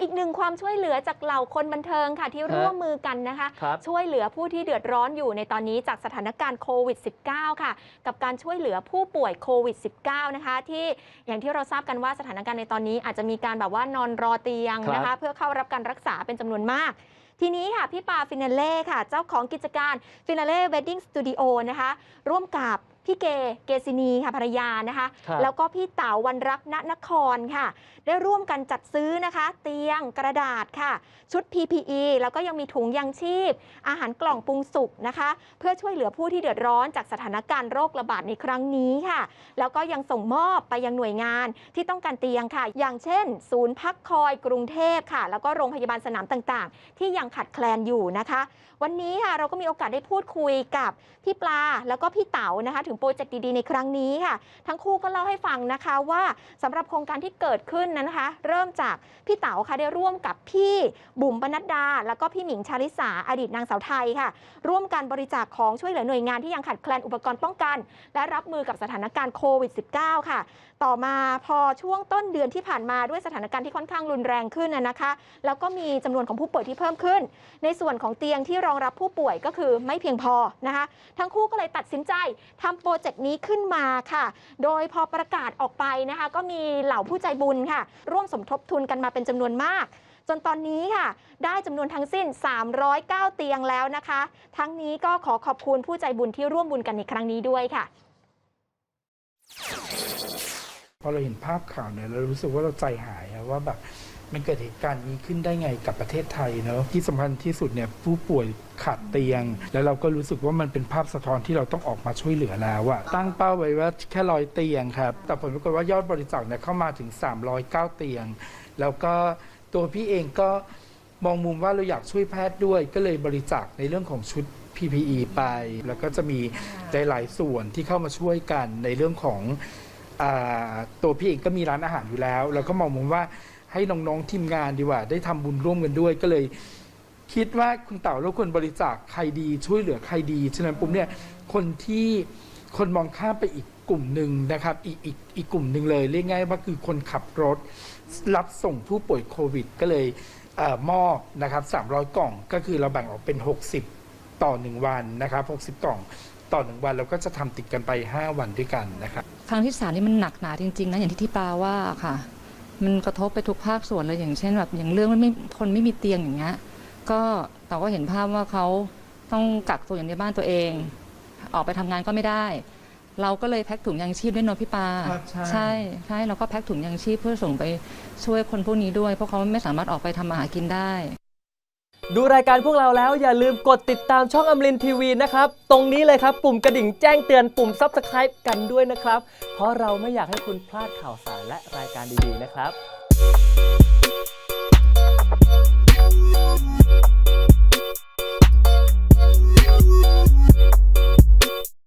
อีกหนึ่งความช่วยเหลือจากเหล่าคนบันเทิงค่ะที่ร่วมมือกันนะคะ ครับช่วยเหลือผู้ที่เดือดร้อนอยู่ในตอนนี้จากสถานการณ์โควิด -19 ค่ะ กับการช่วยเหลือผู้ป่วยโควิด -19 นะคะ ที่อย่างที่เราทราบกันว่าสถานการณ์ในตอนนี้อาจจะมีการแบบว่านอนรอเตียงนะครัคะ บ เพื่อเข้ารับการรักษาเป็นจำนวนมาก ทีนี้ค่ะ พี่ปาฟินาเล่ค่ะ เจ้าของกิจการฟินาเล่เวดดิ้งสตูดิโอนะคะ ร่วมกับ พี่เกเกซินีค่ะภรรยานะคะ ครับ แล้วก็พี่เต๋าวันรักณนครค่ะ ได้ร่วมกันจัดซื้อนะคะ เตียงกระดาษค่ะ ชุด PPE แล้วก็ยังมีถุงยางชีพ อาหารกล่องปรุงสุกนะคะ เพื่อช่วยเหลือผู้ที่เดือดร้อนจากสถานการณ์โรคระบาดในครั้งนี้ค่ะ แล้วก็ยังส่งมอบไปยังหน่วยงานที่ต้องการเตียงค่ะ อย่างเช่น ศูนย์พักคอยกรุงเทพค่ะ แล้วก็โรงพยาบาลสนามต่างๆ ที่ยังขาดแคลนอยู่นะคะ วันนี้ค่ะเราก็มีโอกาสได้พูดคุยกับพี่ปลาแล้วก็พี่เต๋านะคะถึงโปรเจกต์ดีๆในครั้งนี้ค่ะ ทั้งคู่ก็เล่าให้ฟังนะคะว่าสำหรับโครงการที่เกิดขึ้นนั้นนะคะ เริ่มจากพี่เต๋าค่ะได้ร่วมกับพี่บุ๋มปนัดดา แล้วก็พี่หมิงชาลิสาอดีตนางสาวไทยค่ะ ร่วมกันบริจาคของช่วยเหลือหน่วยงานที่ยังขาดแคลนอุปกรณ์ป้องกัน และรับมือกับสถานการณ์โควิด -19 ค่ะ ต่อมาพอช่วงต้นเดือนที่ผ่านมาด้วยสถานการณ์ที่ค่อนข้างรุนแรงขึ้นนะคะ แล้วก็มีจำนวนของผู้ป่วยที่เพิ่มขึ้น ในส่วนของเตียงที่รองรับผู้ป่วยก็คือไม่เพียงพอนะคะ ทั้งคู่ก็เลยตัดสินใจทำโปรเจกต์นี้ขึ้นมาค่ะ โดยพอประกาศออกไปนะคะ ก็มีเหล่าผู้ใจบุญค่ะ ร่วมสมทบทุนกันมาเป็นจำนวนมากจนตอนนี้ค่ะ ได้จำนวนทั้งสิ้น 309 เตียงแล้วนะคะ ทั้งนี้ก็ขอขอบคุณผู้ใจบุญที่ร่วมบุญกันในครั้งนี้ด้วยค่ะ พอเราเห็นภาพข่าวเนี่ยเรารู้สึกว่าเราใจหายว่าแบบ มันเกิดเหตุการณ์นี้ขึ้นได้ไงกับประเทศไทยเนอะที่สำคัญที่สุดเนี่ยผู้ป่วยขาดเตียง แล้วเราก็รู้สึกว่ามันเป็นภาพสะท้อนที่เราต้องออกมาช่วยเหลือแล้วอะตั้งเป้าไว้ว่าแค่ร้อยเตียงครับ แต่ผลปรากฏว่ายอดบริจาคเนี่ยเข้ามาถึง 309 เตียง แล้วก็ตัวพี่เองก็มองมุมว่าเราอยากช่วยแพทย์ด้วย ก็เลยบริจาคในเรื่องของชุด PPE ไป แล้วก็จะมีหลายส่วนที่เข้ามาช่วยกันในเรื่องของอาตัวพี่เองก็มีร้านอาหารอยู่แล้ว แล้วก็มองมุมว่า ให้น้องๆทีมงานดีกว่า ได้ทำบุญร่วมกันด้วยก็เลย คิดว่าคุณเต่าเราควรบริจาคใครดีช่วยเหลือใครดีฉะนั้นปุ๊บเนี่ยคนที่คนมองข้ามไปอีกกลุ่มหนึ่งนะครับ อีกอีกอีกกลุ่มหนึ่งเลยเรียกง่ายว่าคือคนขับรถ รับส่งผู้ป่วยโควิด ก็เลยเออมอบนะครับ 300 กล่องก็คือเราแบ่งออกเป็น 60 ต่อ 1 วันนะครับ 60 กล่องต่อ 1 วันเราก็จะทำติดกันไป 5 วันด้วยกันนะครับ ครั้งที่สามนี่มันหนักหนาจริง ๆ นะ อย่างที่ที่ปาว่าค่ะ มันกระทบไปทุกภาคส่วนเลยอย่างเช่นแบบอย่างเรื่องไม่คนไม่มีเตียงอย่างเงี้ยก็เราก็เห็นภาพว่าเขาต้องกักตัวอย่างในบ้านตัวเอง ออกไปทำงานก็ไม่ได้ เราก็เลยแพ็คถุงยางชีพด้วยเนอะพี่ปาครับใช่ใช่ใช่เราก็แพ็คถุงยางชีพเพื่อส่งไปช่วยคนพวกนี้ด้วย เพราะเขาไม่สามารถออกไปทำมาหากินได้ ดูรายการพวกเราแล้วอย่าลืมกดติดตามช่องอมรินทีวีนะครับ ตรงนี้เลยครับ ปุ่มกระดิ่งแจ้งเตือนปุ่ม Subscribe กันด้วยนะครับ เพราะเราไม่อยากให้คุณพลาดข่าวสารและรายการดีๆนะครับ